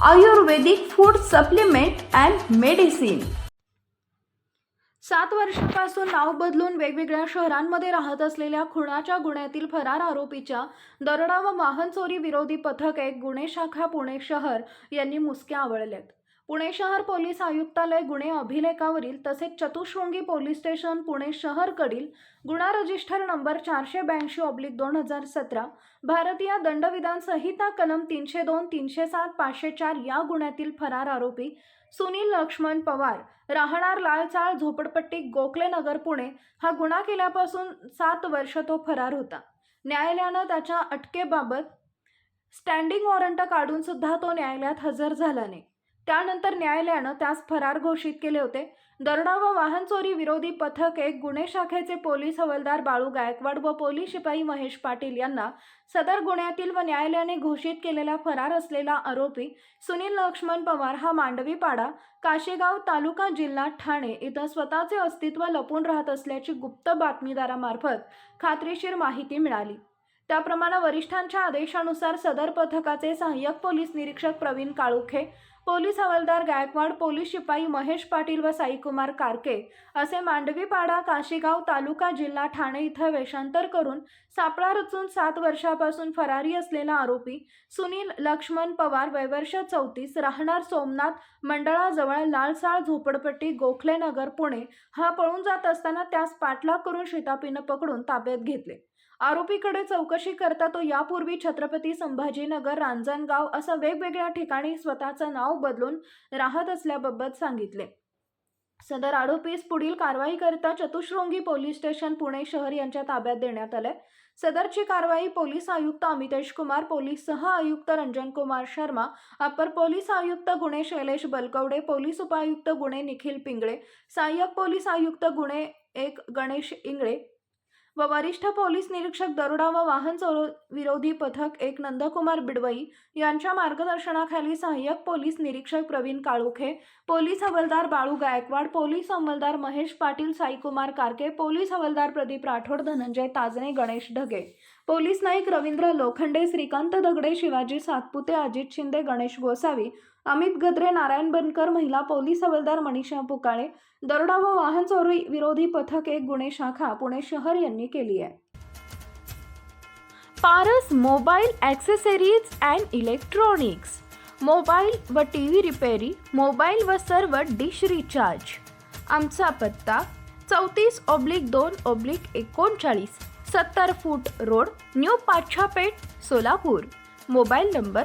Ayurvedic food supplement and medicine सात वर्षापासून नाव बदलून वेगवेगळ्या शहरांमध्ये राहत असलेल्या खुणाच्या गुन्ह्यातील फरार आरोपीच्या दरोडा व वाहन चोरी विरोधी पथक एक गुन्हे शाखा पुणे शहर यांनी मुसक्या आवळल्यात. पुणे शहर पोलीस आयुक्तालय गुन्हे अभिलेखावरील तसेच चतुशृंगी पोलीस स्टेशन पुणे शहरकडील गुन्हा रजिस्टर नंबर चारशे ब्याऐंशी ऑब्लिक दोन हजार सतरा भारतीय दंडविधान संहिता कलम तीनशे दोन तीनशे सात पाचशे चार या गुन्ह्यातील फरार आरोपी सुनील लक्ष्मण पवार राहणार लालचाळ झोपडपट्टी गोखले नगर पुणे हा गुन्हा केल्यापासून सात वर्ष तो फरार होता. न्यायालयानं त्याच्या अटकेबाबत स्टँडिंग वॉरंट काढून सुद्धा तो न्यायालयात हजर झाला नाही. त्यानंतर न्यायालयानं त्यास फरार घोषित केले होते. दरोडा व वाहन चोरी विरोधी पथक एक गुन्हे शाखेचे पोलीस हवालदार बाळू गायकवाड व पोलीस शिपाई महेश पाटील यांना सदर गुन्ह्यातील व न्यायालयाने घोषित केलेला फरार असलेला आरोपी सुनील लक्ष्मण पवार हा मांडवीपाडा काशेगाव तालुका जिल्हा ठाणे इथं स्वतःचे अस्तित्व लपून राहत असल्याची गुप्त बातमीदारामार्फत खात्रीशीर माहिती मिळाली. त्याप्रमाणे वरिष्ठांच्या आदेशानुसार सदर पथकाचे सहाय्यक पोलीस निरीक्षक प्रवीण काळुखे पोलीस हवालदार गायकवाड पोलीस शिपाई महेश पाटील व साईकुमार कारके असे मांडवीपाडा काशीगाव तालुका जिल्हा ठाणे इथं वेषांतर करून सापळा रचून सात वर्षापासून फरारी असलेला आरोपी सुनील लक्ष्मण पवार वयवर्ष चौतीस राहणार सोमनाथ मंडळाजवळ लालसाळ झोपडपट्टी गोखले नगर पुणे. हा पळून जात असताना त्यास पाठलाग करून शितापीनं पकडून ताब्यात घेतले. आरोपीकडे चौकशी करता तो यापूर्वी छत्रपती संभाजीनगर रांजणगाव असं वेगवेगळ्या ठिकाणी स्वतःचं नाव बदलून राहत असल्याबाबत सांगितले. सदर आरोपीस पुढील कारवाई करता चतुशृंगी पोलीस स्टेशन पुणे शहर यांच्या ताब्यात देण्यात आले सदरची कारवाई पोलीस आयुक्त अमितेश कुमार पोलीस सह आयुक्त रंजन कुमार शर्मा अपर पोलीस आयुक्त गुणे शैलेश बलकवडे पोलीस उपायुक्त गुणे निखिल पिंगळे सहाय्यक पोलीस आयुक्त गुणे एक गणेश इंगळे व वरिष्ठ पोलीस निरीक्षक दरोडा व वाहन चोर विरोधी पथक एक नंदकुमार बिडवई यांच्या मार्गदर्शनाखाली सहाय्यक पोलीस निरीक्षक प्रवीण काळुखे पोलीस हवालदार बाळू गायकवाड पोलीस अंमलदार महेश पाटील साईकुमार कारके पोलीस हवालदार प्रदीप राठोड धनंजय ताजणे गणेश ढगे. पोलीस नाईक रवींद्र लोखंडे श्रीकांत दगडे शिवाजी सातपुते अजित शिंदे गणेश गोसावी अमित गद्रे नारायण बनकर महिला पोलीस हवालदार मनीषा पुकाळे दरोडा व वाहन चोरी विरोधी पथक एक गुन्हे शाखा पुणे शहर यांनी केली आहे. Paras mobile accessories and electronics. Mobile व टी व्ही रिपेरी मोबाईल व सर्व डिश रिचार्ज. आमचा पत्ता चौतीस ऑब्लिक दोन ऑब्लिक एकोणचाळीस सत्तर foot road new Pachhapeth Solapur. Mobile number